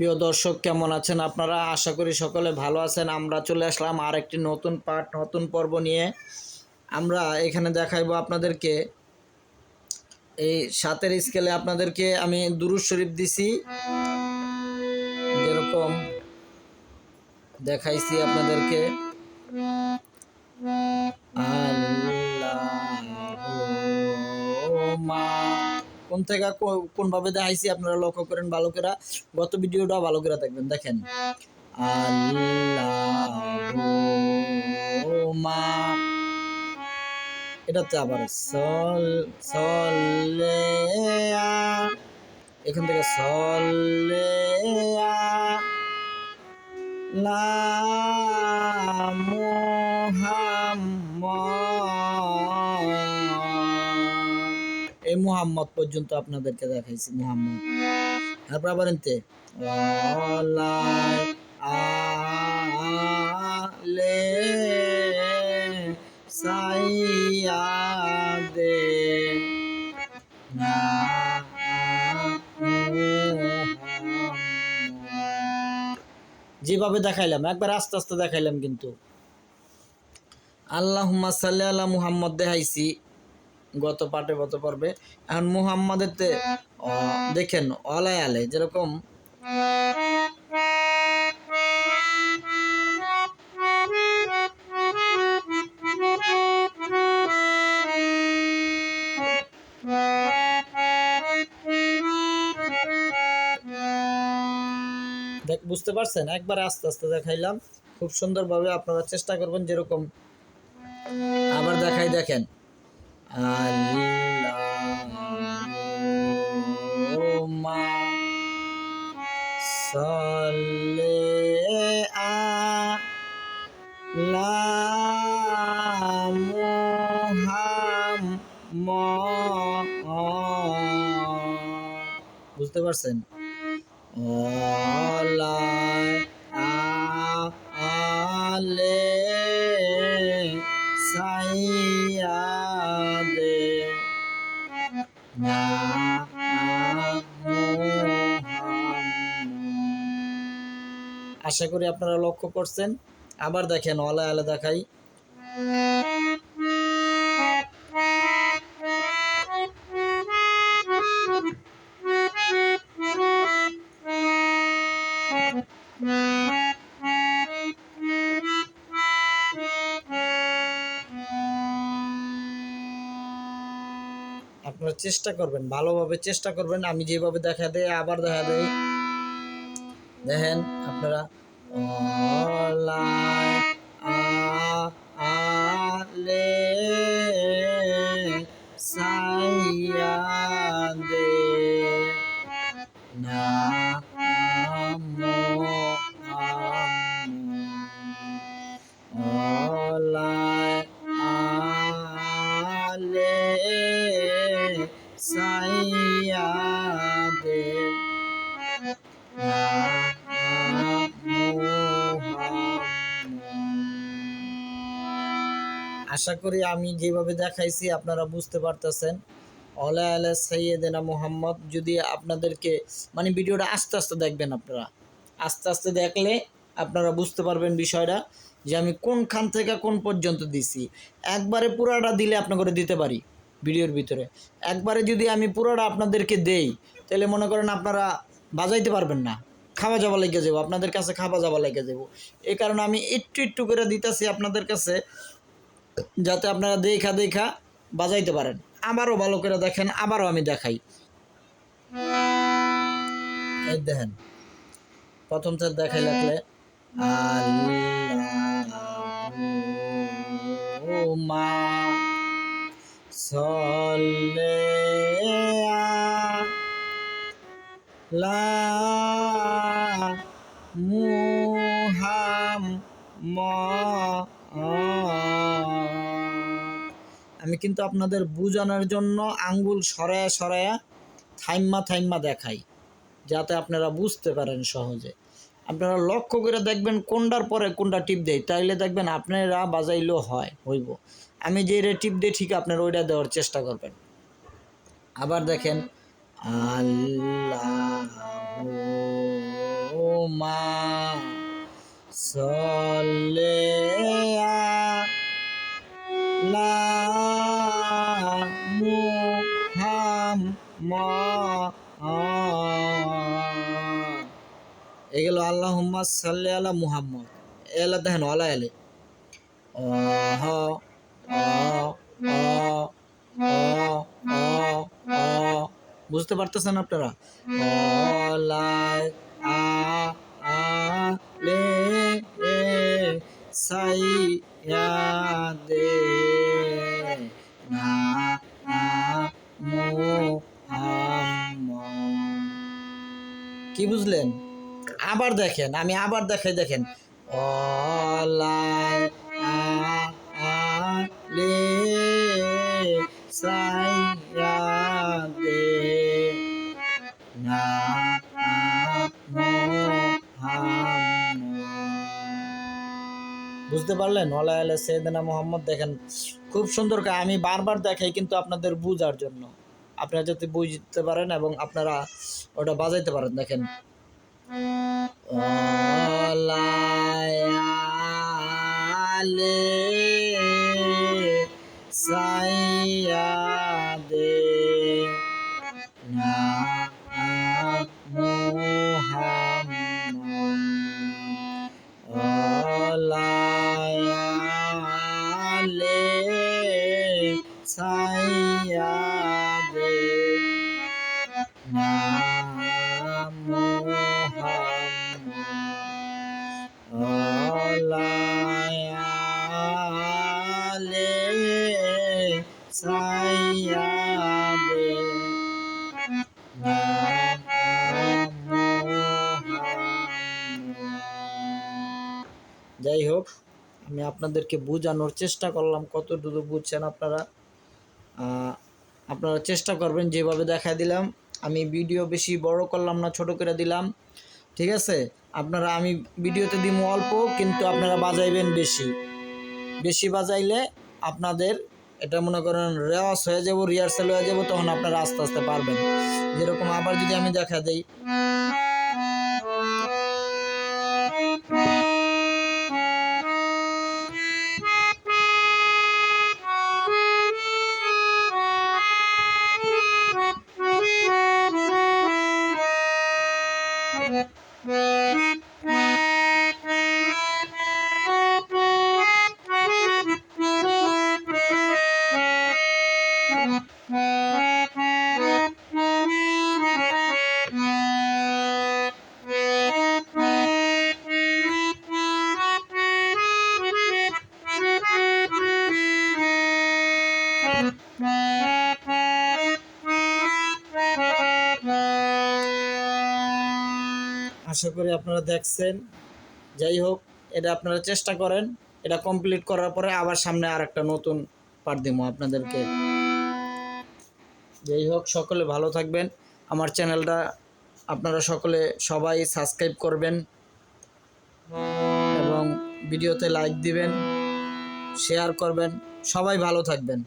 প্রিয় দর্শক, কেমন আছেন আপনারা? আশা করি সকলে ভালো আছেন। আমরা চলে আসলাম আর একটি নতুন পার্ট নতুন পর্ব নিয়ে। আমরা এখানে দেখাইবো আপনাদেরকে। এই সাতের স্কেলে আপনাদেরকে আমি দুরুজ শরীফ দিছি। যেরকম দেখাইছি আপনাদেরকে। আল্লাহুম্মা কোন থেকে কোনভাবে দেখাইছি আপনারা লক্ষ্য করেন ভালো করে গত ভিডিওটা ভালো করে দেখবেন, দেখেন। আল্লাহুম্মা। এটাতে আবার সল সলে এখান থেকে সলে লা মুহাম্মদ মুহাম্মদ পর্যন্ত আপনাদেরকে দেখাইছি, মুহাম্মদ। তারপর আবার এনতে আলে সাইয়াদে না, যেভাবে দেখাইলাম, একবার আস্তে আস্তে দেখাইলাম কিন্তু। আল্লাহুম্মা সাল্লি আলা মুহাম্মদ দেখাইছি। গত পাঠে গত পর্বে। এখন মুহাম্মাদের তে দেখেন অলায় আলে যেরকম দেখ বুঝতে পারছেন? একবার আস্তে আস্তে দেখাইলাম। খুব সুন্দরভাবে আপনারা চেষ্টা করবেন যেরকম আবার দেখাই দেখেন। আল্লাহুম্মা সাল্লি আলা মুহাম্মদ বুঝতে পারছেন? আশা করি আপনারা লক্ষ্য করছেন। আবার দেখেন অলায় আলা দেখাই। আপনারা চেষ্টা করবেন, ভালোভাবে চেষ্টা করবেন। আমি যেভাবে দেখা দেয় আবার দেখা দেয় দেখেন আপনারা আলে সাইয়াদে নামো অলায় আশা করি আমি যেভাবে দেখাইছি আপনারা বুঝতে পারতেছেন। অলা আলা সৈয়দেনা মোহাম্মদ, যদি আপনাদেরকে মানে ভিডিওটা আস্তে আস্তে দেখবেন আপনারা। আস্তে আস্তে দেখলে আপনারা বুঝতে পারবেন বিষয়টা যে আমি কোনখান থেকে কোন পর্যন্ত দিছি। একবারে পুরাটা দিলে আপনাকে দিতে পারি ভিডিওর ভিতরে। একবারে যদি আমি পুরোটা আপনাদেরকে দেই, তাহলে মনে করেন আপনারা বাজাইতে পারবেন না। খাওয়া যাওয়া লেগে যাব, আপনাদের কাছে খাওয়া যাওয়া লেগে যাব। এই কারণে আমি একটু একটু করে দিতেছি আপনাদের কাছে। যাতে আপনারা দেখা দেখা বাজাইতে পারেন। আবারও ভালো করে দেখেন আবারও আমি দেখাই। দেখেন, প্রথম থেকে দেখাই লাগলে সাল্লি আলা মুহাম্মদ আমি কিন্তু আপনাদের বোঝানোর জন্য আঙ্গুল সরায়া সরায়া থাইম্মা থাইম্মা দেখাই, যাতে আপনারা বুঝতে পারেন সহজে। আপনারা লক্ষ্য করে দেখবেন কোনটার পরে কোনটা টিপ দেয়, তাইলে দেখবেন আপনারা বাজাইলেও হয়, হইব। আমি যে রে টিপ দিই, ঠিক আপনারা ওইটা দেওয়ার চেষ্টা করবেন। আবার দেখেন আল্লাহ আল্লাহুম্মা সাল্লি মুহাম্মদ এগুলো আল্লাহুম্মা সাল্লি আলা মুহাম্মদ এলা দেখেন ওলা এলে অহ বুঝতে পারতেছেন আপনারা সাই দে না কি বুঝলেন? আবার দেখেন, আমি আবার দেখাই, দেখেন। লে সাইয়া না বুঝতে পারলেন? ওলা আলে, সৈয়দনা মোহাম্মদ, দেখেন, খুব সুন্দর আমি বারবার দেখাই কিন্তু আপনাদের বুঝার জন্য। আপনারা যাতে বুঝতে পারেন এবং আপনারা ওটা বাজাইতে পারেন দেখেন। অলায়ালে আপনাদেরকে বোঝানোর চেষ্টা করলাম কতটুকু বুঝছেন আপনারা। আপনারা চেষ্টা করবেন যেভাবে দেখা দিলাম। আমি ভিডিও বেশি বড় করলাম না, ছোট করে দিলাম। ঠিক আছে? আপনারা, আমি ভিডিওতে দিব অল্প, কিন্তু আপনারা বাজাইবেন বেশি। বেশি বাজাইলে আপনাদের এটা মনে করেন রেওয়াজ হয়ে যাব রিহার্সাল হয়ে যাব, তখন আপনারা আস্তে আস্তে পারবেন। যেরকম আবার যদি আমি দেখা দেই। আশা করি আপনারা দেখছেন। যাই হোক, এটা আপনারা চেষ্টা করেন। এটা কমপ্লিট করার পরে আবার সামনে আর একটা নতুন পাঠ দিব আপনাদেরকে। যাই হোক, সকলে ভালো থাকবেন। আমার চ্যানেলটা আপনারা সকলে সবাই সাবস্ক্রাইব করবেন এবং ভিডিওতে লাইক দিবেন শেয়ার করবেন। সবাই ভালো থাকবেন।